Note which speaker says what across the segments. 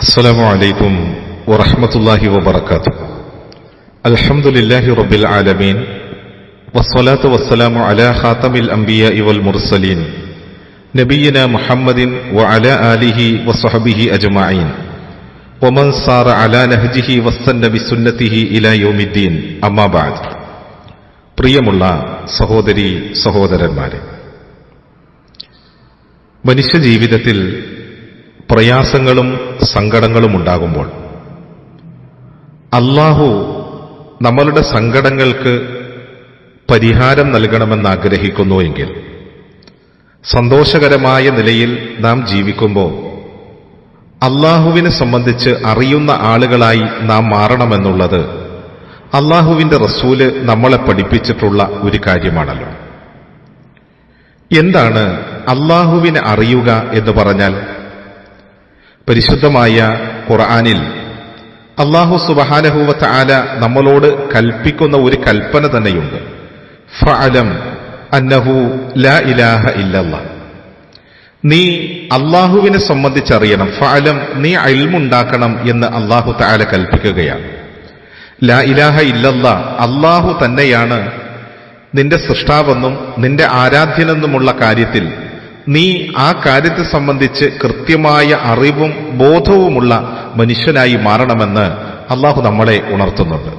Speaker 1: السلام عليكم ورحمة الله وبركاته الحمد لله رب العالمين والصلاة والسلام على خاتم الأنبياء والمرسلين نبينا محمد وعلى آله وصحبه أجمعين ومن صار على نهجه واستنى بسنته إلى يوم الدين أما بعد പ്രിയമുള്ള സഹോദരി സഹോദരന്മാരെ മനുഷ്യജീവിതത്തിൽ പ്രയാസങ്ങളും സങ്കടങ്ങളും ഉണ്ടാകുമ്പോൾ അള്ളാഹു നമ്മളുടെ സങ്കടങ്ങൾക്ക് പരിഹാരം നൽകണമെന്ന് ആഗ്രഹിക്കുന്നു എങ്കിൽ സന്തോഷകരമായ നിലയിൽ നാം ജീവിക്കുമ്പോൾ അള്ളാഹുവിനെ സംബന്ധിച്ച് അറിയുന്ന ആളുകളായി നാം മാറണമെന്നുള്ളത് അള്ളാഹുവിന്റെ റസൂൽ നമ്മളെ പഠിപ്പിച്ചിട്ടുള്ള ഒരു കാര്യമാണല്ലോ. എന്താണ് അള്ളാഹുവിനെ അറിയുക എന്ന് പറഞ്ഞാൽ പരിശുദ്ധമായ ഖുർആാനിൽ അള്ളാഹു സുബഹാനഹുവത്ത് ആല നമ്മളോട് കൽപ്പിക്കുന്ന ഒരു കൽപ്പന തന്നെയുണ്ട്. ഫഅലം അന്നഹു ലാ ഇലാഹ ഇല്ലല്ല. നീ അള്ളാഹുവിനെ സംബന്ധിച്ചറിയണം. ഫഅലം നീ അൽമുണ്ടാക്കണം എന്ന് അള്ളാഹു താല കൽപ്പിക്കുകയാണ്. ലാ ഇലാഹ ഇല്ലല്ല അള്ളാഹു തന്നെയാണ് നിന്റെ സൃഷ്ടാവെന്നും നിന്റെ ആരാധ്യനെന്നുമുള്ള കാര്യത്തിൽ നീ ആ കാര്യത്തെ സംബന്ധിച്ച് കൃത്യമായ അറിവും ബോധവുമുള്ള മനുഷ്യനായി മാറണമെന്ന് അള്ളാഹു നമ്മളെ ഉണർത്തുന്നുണ്ട്.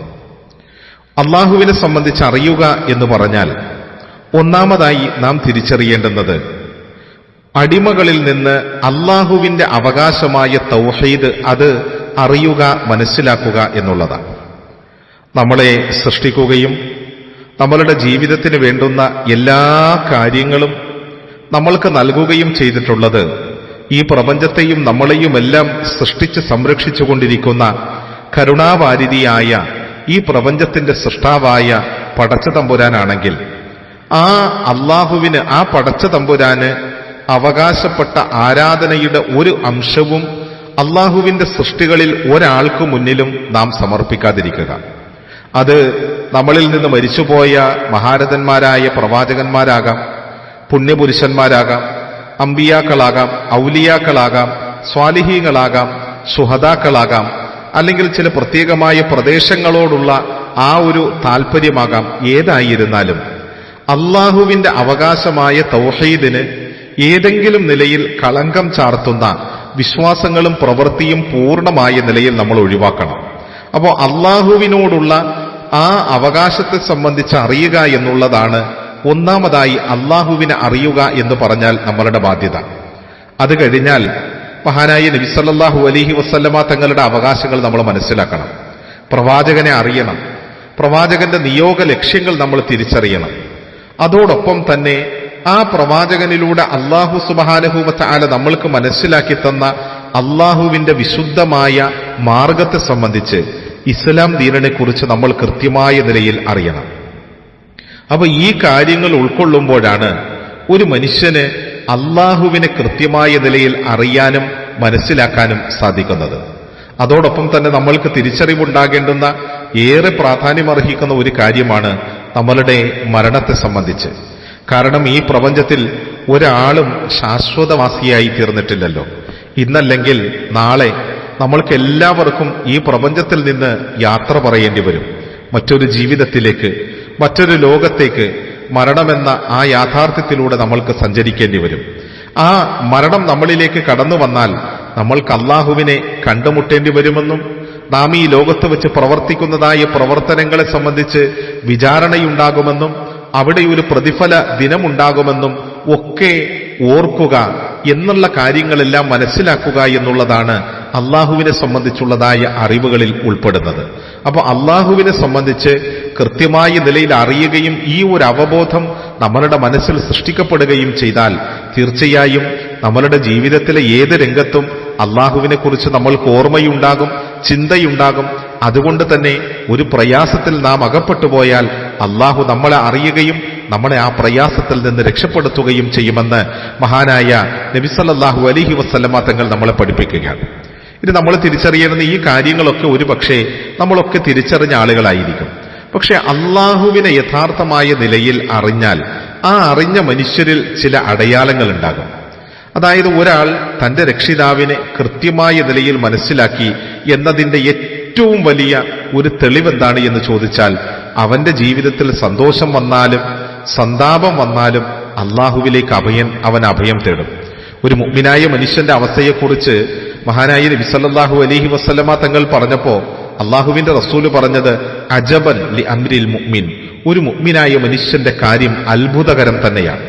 Speaker 1: അള്ളാഹുവിനെ സംബന്ധിച്ച് അറിയുക എന്ന് പറഞ്ഞാൽ ഒന്നാമതായി നാം തിരിച്ചറിയേണ്ടുന്നത് അടിമകളിൽ നിന്ന് അള്ളാഹുവിന്റെ അവകാശമായ തൗഹീദ് അത് അറിയുക മനസ്സിലാക്കുക എന്നുള്ളതാണ്. നമ്മളെ സൃഷ്ടിക്കുകയും നമ്മളുടെ ജീവിതത്തിന് വേണ്ടുന്ന എല്ലാ കാര്യങ്ങളും നമ്മൾക്ക് നൽകുകയും ചെയ്തിട്ടുള്ളത്. ഈ പ്രപഞ്ചത്തെയും നമ്മളെയുമെല്ലാം സൃഷ്ടിച്ച് സംരക്ഷിച്ചുകൊണ്ടിരിക്കുന്ന കരുണാവാരിതിയായ ഈ പ്രപഞ്ചത്തിന്റെ സൃഷ്ടാവായ പടച്ച തമ്പുരാനാണെങ്കിൽ ആ അള്ളാഹുവിന് ആ പടച്ച തമ്പുരാന് അവകാശപ്പെട്ട ആരാധനയുടെ ഒരു അംശവും അള്ളാഹുവിന്റെ സൃഷ്ടികളിൽ ഒരാൾക്ക് മുന്നിലും നാം സമർപ്പിക്കാതിരിക്കുക. അത് നമ്മളിൽ നിന്ന് മരിച്ചുപോയ മഹാരഥന്മാരായ പ്രവാചകന്മാരാകാം പുണ്യപുരുഷന്മാരാകാം അമ്പിയാക്കളാകാം ഔലിയാക്കളാകാം സ്വാലിഹീങ്ങളാകാം സുഹതാക്കളാകാം അല്ലെങ്കിൽ ചില പ്രത്യേകമായ പ്രദേശങ്ങളോടുള്ള ആ ഒരു താല്പര്യമാകാം ഏതായിരുന്നാലും. അള്ളാഹുവിന്റെ അവകാശമായ തൗഹീദിന് ഏതെങ്കിലും നിലയിൽ കളങ്കം ചാർത്തുന്ന വിശ്വാസങ്ങളും പ്രവൃത്തിയും പൂർണമായ നിലയിൽ നമ്മൾ ഒഴിവാക്കണം. അപ്പോൾ അള്ളാഹുവിനോടുള്ള ആ അവകാശത്തെ സംബന്ധിച്ച് അറിയുക എന്നുള്ളതാണ് ഒന്നാമതായി അള്ളാഹുവിനെ അറിയുക എന്ന് പറഞ്ഞാൽ നമ്മളുടെ ബാധ്യത. അത് കഴിഞ്ഞാൽ മഹാനായി നബിസല്ലാഹു അലഹി വസ്ല്ലമ തങ്ങളുടെ അവകാശങ്ങൾ നമ്മൾ മനസ്സിലാക്കണം. പ്രവാചകനെ അറിയണം. പ്രവാചകന്റെ നിയോഗ ലക്ഷ്യങ്ങൾ നമ്മൾ തിരിച്ചറിയണം. അതോടൊപ്പം തന്നെ ആ പ്രവാചകനിലൂടെ അള്ളാഹു സുബാനഹുമത്ത ആല നമ്മൾക്ക് മനസ്സിലാക്കി തന്ന അള്ളാഹുവിന്റെ വിശുദ്ധമായ മാർഗത്തെ സംബന്ധിച്ച് ഇസ്ലാം ദീനനെ കുറിച്ച് നമ്മൾ കൃത്യമായ നിലയിൽ അറിയണം. അപ്പൊ ഈ കാര്യങ്ങൾ ഉൾക്കൊള്ളുമ്പോഴാണ് ഒരു മനുഷ്യന് അള്ളാഹുവിനെ കൃത്യമായ നിലയിൽ അറിയാനും മനസ്സിലാക്കാനും സാധിക്കുന്നത്. അതോടൊപ്പം തന്നെ നമ്മൾക്ക് തിരിച്ചറിവുണ്ടാകേണ്ടുന്ന ഏറെ പ്രാധാന്യമർഹിക്കുന്ന ഒരു കാര്യമാണ് നമ്മളുടെ മരണത്തെ സംബന്ധിച്ച്. കാരണം ഈ പ്രപഞ്ചത്തിൽ ഒരാളും ശാശ്വതവാസിയായി തീർന്നിട്ടില്ലല്ലോ. ഇന്നല്ലെങ്കിൽ നാളെ നമ്മൾക്ക് എല്ലാവർക്കും ഈ പ്രപഞ്ചത്തിൽ നിന്ന് യാത്ര പറയേണ്ടി വരും. മറ്റൊരു ജീവിതത്തിലേക്ക് മറ്റൊരു ലോകത്തേക്ക് മരണമെന്ന ആ യാഥാർത്ഥ്യത്തിലൂടെ നമ്മൾക്ക് സഞ്ചരിക്കേണ്ടി വരും. ആ മരണം നമ്മളിലേക്ക് കടന്നു വന്നാൽ നമ്മൾക്ക് അള്ളാഹുവിനെ കണ്ടുമുട്ടേണ്ടി വരുമെന്നും നാം ഈ ലോകത്ത് വെച്ച് പ്രവർത്തിക്കുന്നതായ പ്രവർത്തനങ്ങളെ സംബന്ധിച്ച് വിചാരണയുണ്ടാകുമെന്നും അവിടെ ഒരു പ്രതിഫല ദിനമുണ്ടാകുമെന്നും ഒക്കെ ഓർക്കുക എന്നുള്ള കാര്യങ്ങളെല്ലാം മനസ്സിലാക്കുക എന്നുള്ളതാണ് അള്ളാഹുവിനെ സംബന്ധിച്ചുള്ളതായ അറിവുകളിൽ ഉൾപ്പെടുന്നത്. അപ്പോൾ അള്ളാഹുവിനെ സംബന്ധിച്ച് കൃത്യമായ നിലയിൽ അറിയുകയും ഈ ഒരു അവബോധം നമ്മളുടെ മനസ്സിൽ സൃഷ്ടിക്കപ്പെടുകയും ചെയ്താൽ തീർച്ചയായും നമ്മളുടെ ജീവിതത്തിലെ ഏത് രംഗത്തും അള്ളാഹുവിനെ കുറിച്ച് നമ്മൾക്ക് ഓർമ്മയുണ്ടാകും ചിന്തയുണ്ടാകും. അതുകൊണ്ട് തന്നെ ഒരു പ്രയാസത്തിൽ നാം അകപ്പെട്ടു പോയാൽ അള്ളാഹു നമ്മളെ അറിയുകയും നമ്മളെ ആ പ്രയാസത്തിൽ നിന്ന് രക്ഷപ്പെടുത്തുകയും ചെയ്യുമെന്ന് മഹാനായ നബിസല്ലാഹു അലിഹി വസ്ലമ തങ്ങൾ നമ്മളെ പഠിപ്പിക്കുകയാണ്. ഇനി നമ്മൾ തിരിച്ചറിയുന്ന ഈ കാര്യങ്ങളൊക്കെ ഒരു പക്ഷേ നമ്മളൊക്കെ തിരിച്ചറിഞ്ഞ ആളുകളായിരിക്കും. പക്ഷെ അള്ളാഹുവിനെ യഥാർത്ഥമായ നിലയിൽ അറിഞ്ഞാൽ ആ അറിഞ്ഞ മനുഷ്യരിൽ ചില അടയാളങ്ങൾ ഉണ്ടാകും. അതായത് ഒരാൾ തന്റെ രക്ഷിതാവിനെ കൃത്യമായ നിലയിൽ മനസ്സിലാക്കി എന്നതിന്റെ ഏറ്റവും വലിയ ഒരു തെളിവെന്താണ് എന്ന് ചോദിച്ചാൽ അവന്റെ ജീവിതത്തിൽ സന്തോഷം വന്നാലും സന്താപം വന്നാലും അള്ളാഹുവിലേക്ക് അഭയൻ അവൻ അഭയം തേടും. ഒരു മുഗ്മിനായ മനുഷ്യന്റെ അവസ്ഥയെക്കുറിച്ച് മഹാനായ നബി സല്ലാഹു അലഹി വസ്ലമ തങ്ങൾ പറഞ്ഞപ്പോ അള്ളാഹുവിന്റെ റസൂൽ പറഞ്ഞത് അജബൻ ലി അമ്രിൽ മുഅ്മിൻ. ഒരു മുഗ്മിനായ മനുഷ്യന്റെ കാര്യം അത്ഭുതകരം തന്നെയാണ്.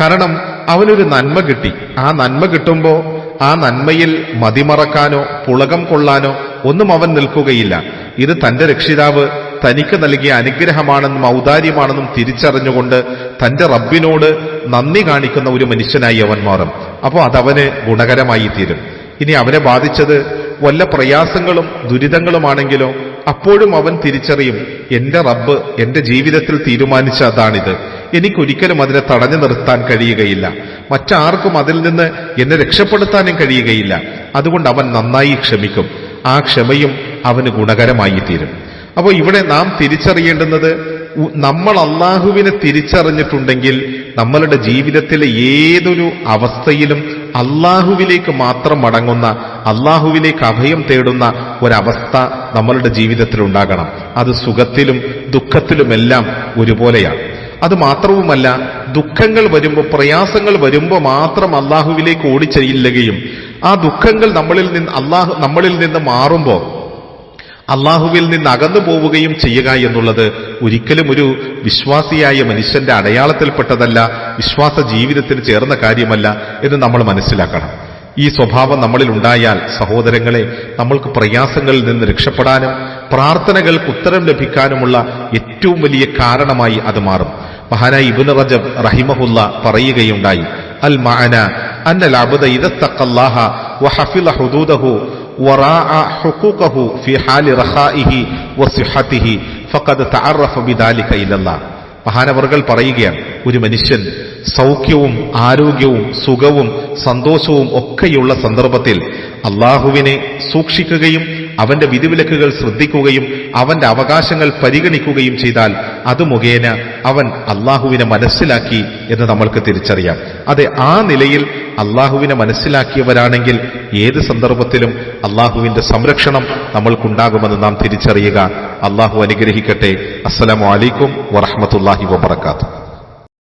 Speaker 1: കാരണം അവനൊരു നന്മ കിട്ടി. ആ നന്മ കിട്ടുമ്പോ ആ നന്മയിൽ മതിമറക്കാനോ പുളകം കൊള്ളാനോ ഒന്നും അവൻ നിൽക്കുകയില്ല. ഇത് തന്റെ രക്ഷിതാവ് തനിക്ക് നൽകിയ അനുഗ്രഹമാണെന്നും ഔദാര്യമാണെന്നും തിരിച്ചറിഞ്ഞുകൊണ്ട് തന്റെ റബ്ബിനോട് നന്ദി കാണിക്കുന്ന ഒരു മനുഷ്യനായി അവൻ മാറും. അപ്പോൾ അതവന് ഗുണകരമായി തീരും. ഇനി അവനെ ബാധിച്ചത് വല്ല പ്രയാസങ്ങളും ദുരിതങ്ങളുമാണെങ്കിലോ അപ്പോഴും അവൻ തിരിച്ചറിയും എന്റെ റബ്ബ് എന്റെ ജീവിതത്തിൽ തീരുമാനിച്ച അതാണിത്. എനിക്കൊരിക്കലും അതിനെ തടഞ്ഞു നിർത്താൻ കഴിയുകയില്ല. മറ്റാർക്കും അതിൽ നിന്ന് എന്നെ രക്ഷപ്പെടുത്താനും കഴിയുകയില്ല. അതുകൊണ്ട് അവൻ നന്നായി ക്ഷമിക്കും. ആ ക്ഷമയും അവന് ഗുണകരമായി തീരും അപ്പോൾ ഇവിടെ നാം തിരിച്ചറിയേണ്ടുന്നത് നമ്മൾ അള്ളാഹുവിനെ തിരിച്ചറിഞ്ഞിട്ടുണ്ടെങ്കിൽ നമ്മളുടെ ജീവിതത്തിലെ ഏതൊരു അവസ്ഥയിലും അള്ളാഹുവിലേക്ക് മാത്രം മടങ്ങുന്ന അള്ളാഹുവിലേക്ക് അഭയം തേടുന്ന ഒരവസ്ഥ നമ്മളുടെ ജീവിതത്തിൽ ഉണ്ടാകണം. അത് സുഖത്തിലും ദുഃഖത്തിലുമെല്ലാം ഒരുപോലെയാണ്. അത് മാത്രവുമല്ല ദുഃഖങ്ങൾ വരുമ്പോൾ പ്രയാസങ്ങൾ വരുമ്പോൾ മാത്രം അള്ളാഹുവിലേക്ക് ഓടിച്ചെല്ലുകയും ആ ദുഃഖങ്ങൾ നമ്മളിൽ നിന്ന് അള്ളാഹു നമ്മളിൽ നിന്ന് മാറുമ്പോൾ അള്ളാഹുവിൽ നിന്ന് അകന്നു പോവുകയും ചെയ്യുക എന്നുള്ളത് ഒരിക്കലും ഒരു വിശ്വാസിയായ മനുഷ്യന്റെ അടയാളത്തിൽപ്പെട്ടതല്ല വിശ്വാസ ജീവിതത്തിന് ചേർന്ന കാര്യമല്ല എന്ന് നമ്മൾ മനസ്സിലാക്കണം. ഈ സ്വഭാവം നമ്മളിൽ ഉണ്ടായാൽ സഹോദരങ്ങളെ നമ്മൾക്ക് പ്രയാസങ്ങളിൽ നിന്ന് രക്ഷപ്പെടാനും പ്രാർത്ഥനകൾക്ക് ഉത്തരം ലഭിക്കാനുമുള്ള ഏറ്റവും വലിയ കാരണമായി അത് മാറും. മഹാനായി ഇബുൻ റജബ് റഹിമഹുല്ല പറയുകയുണ്ടായി അൽ മഅന അന്നൽ അബ്ദ ഇദത്തഖല്ലാഹ വഹഫിള ഹുദൂദഹു മഹാനവറുകൾ പറയുകയാണ് ഒരു മനുഷ്യൻ സൗഖ്യവും ആരോഗ്യവും സുഖവും സന്തോഷവും ഒക്കെയുള്ള സന്ദർഭത്തിൽ അള്ളാഹുവിനെ സൂക്ഷിക്കുകയും അവന്റെ വിധിവിലക്കുകൾ ശ്രദ്ധിക്കുകയും അവന്റെ അവകാശങ്ങൾ പരിഗണിക്കുകയും ചെയ്താൽ അത് മുഖേന അവൻ അള്ളാഹുവിനെ മനസ്സിലാക്കി എന്ന് നമ്മൾക്ക് തിരിച്ചറിയാം. അതെ ആ നിലയിൽ അള്ളാഹുവിനെ മനസ്സിലാക്കിയവരാണെങ്കിൽ ഏത് സന്ദർഭത്തിലും അള്ളാഹുവിന്റെ സംരക്ഷണം നമ്മൾക്കുണ്ടാകുമെന്ന് നാം തിരിച്ചറിയുക. അള്ളാഹു അനുഗ്രഹിക്കട്ടെ. അസ്സലാമലൈക്കും വറഹമത്തല്ലാഹി വബർക്കാത്തു